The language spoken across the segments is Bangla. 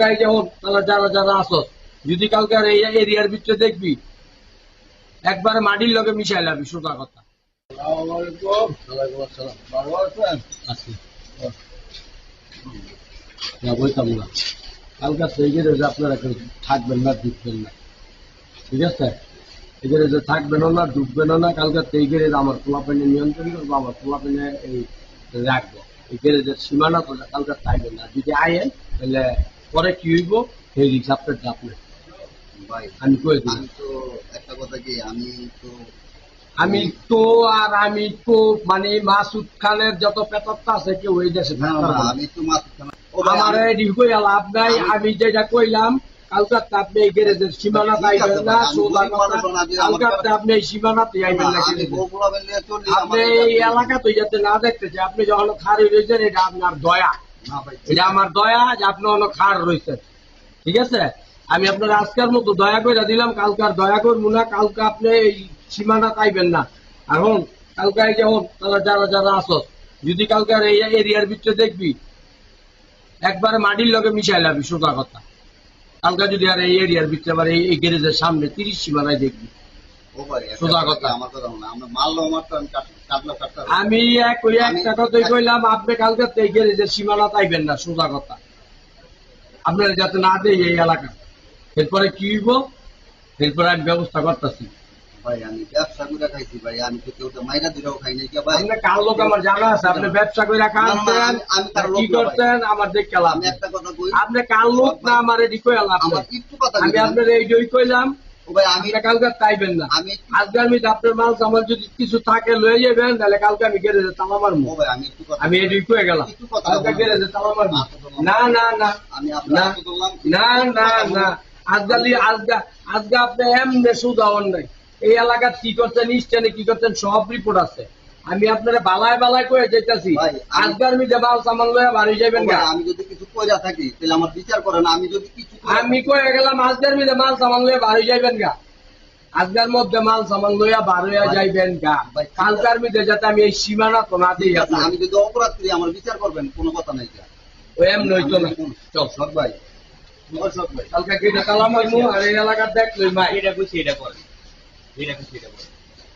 কালকে যেমন তারা যারা যারা আসো যদি কালকে আর এই এরিয়ার ভিতরে দেখবি, একবারে মাটির লগে মিশাই লাবি, সোজা কথা। সীমানা কালকে থাকবেন না যদি আয়েন তাহলে পরে কি হইব? সেই আপনার আপনার ভাই আমি কয়ে দিই? তো একটা কথা কি আমি তো আমি তো আর আমি তো মানে মাসুদ খানের যত পেতরটা আছে কেউ ওই দেশে। আমি তো আমার এডি কইয়া লাভ নাই। আমি যেটা কইলাম কালকাতে আপনি এই গ্যারেজের সীমানা পাইবেন না না, কালকাতে আপনি এই সীমানাতে আইবেন না আপনি এলাকা তো যাতে না দেখতেছে আপনি যখন খারি রয়েছেন এটা আপনার দয়া। এটা আমার দয়া যে অনেক খার রয়েছেন। ঠিক আছে? আমি আপনার আজকের মতো দয়া করে দিলাম, কালকে আর দয়া করব না, কালকে আপনি এই সীমানা পাইবেন না। কালকে যেমন তারা যারা যারা আসো যদি কালকে এই এরিয়ার ভিতরে দেখবি, একবারে মাটির লগে মিশাই লাবি, সোজা কথা। কালকে যদি আর এই এরিয়ার ভিতরে, আবার এই গ্যারেজের সামনে তিরিশ সীমানায় দেখবি। আমি একটা কথাই কইলাম আপনি কালকে এই গ্যারেজের সীমানা না সোজা কথা। আপনার যাতে না দেয় এই এলাকা। এরপরে কি হইব? এরপরে আমি ব্যবস্থা করতেছি। ভাই আমি ব্যবসা করে খাইছি ভাই আমি তো কেউ মাইরা দিলেও খাই নাই ভাই? আপনি কার লোক আমার জানা আছে? আপনি ব্যবসা করে না, না, খাচ্ছেন আমি- আমি তার লোক কি করছেন? আমার দেখে লাভ আমি নেই। একটা কথা কই? আপনি কার লোক না আমার এটি কইয়া লাভ আমার নেই। একটু কথা আমি আপনার এইটাই কইলাম ভাই আমি কালকে না। আমি আজকে আমি আপনার মাল সামাল যদি কিছু থাকে লয়ে যাবেন তাহলে কালকে আমি গ্যারেজে তালা মারবো। ও ভাই আমি আমি এটি কয়ে গেলাম। কালকে বলব। গ্যারেজে তালা মারবো। বললাম। না না না। না না আজকালি আপনি এমনি সুদাওয়ান নাই। এই এলাকার কি করছেন ইস্টানে কি করছেন সব রিপোর্ট আছে। আমি আপনারা বালায় বালায় করে যেতেছি ভাই, আমি- মি মাল সামান লয়ে বাড়ি যাবেন ভাই, আমি যদি কিছু কইরা থাকি তাহলে আমার বিচার করেন আমি যদি কিছু আমি কয়ে গেলাম আজকের মিলে মাল সামান লয়ে বাড়ি যাইবেন গা। আজকের মধ্যে মাল সামান লইয়া বার হইয়া ভাই, যাইবেন গা। ভাই, কালকার মিলে যাতে আমি এই সীমানা তো না দিই আমি যদি অপরাধ করি আমার বিচার করবেন কোনো কথা নাই। ও এম নইতো না। চল সৎ ভাই। কালকে কেটে তালাম আর এই এলাকার দেখলই মা এটা কইছি এটা করে এটা কইছি এটা করে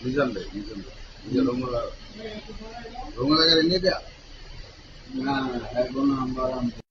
হইছে বাইরে রিজাল দেয় না দেয় রিজাল